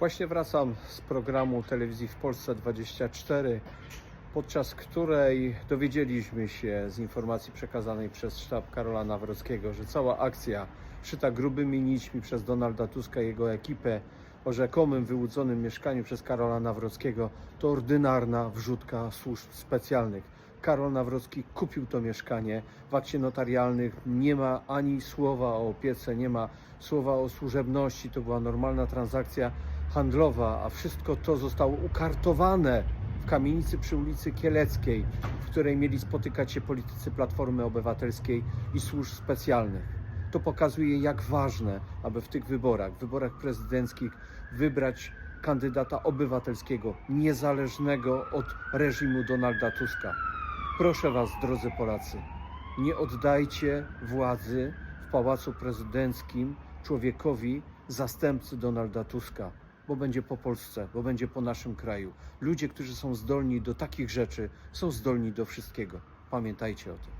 Właśnie wracam z programu telewizji w Polsce 24, podczas której dowiedzieliśmy się z informacji przekazanej przez sztab Karola Nawrockiego, że cała akcja szyta grubymi nićmi przez Donalda Tuska i jego ekipę o rzekomym wyłudzonym mieszkaniu przez Karola Nawrockiego to ordynarna wrzutka służb specjalnych. Karol Nawrocki kupił to mieszkanie. W akcie notarialnych nie ma ani słowa o opiece, nie ma słowa o służebności. To była normalna transakcja handlowa, a wszystko to zostało ukartowane w kamienicy przy ulicy Kieleckiej, w której mieli spotykać się politycy Platformy Obywatelskiej i służb specjalnych. To pokazuje, jak ważne, aby w tych wyborach, wyborach prezydenckich, wybrać kandydata obywatelskiego, niezależnego od reżimu Donalda Tuska. Proszę Was, drodzy Polacy, nie oddajcie władzy w pałacu prezydenckim człowiekowi, zastępcy Donalda Tuska, bo będzie po Polsce, bo będzie po naszym kraju. Ludzie, którzy są zdolni do takich rzeczy, są zdolni do wszystkiego. Pamiętajcie o tym.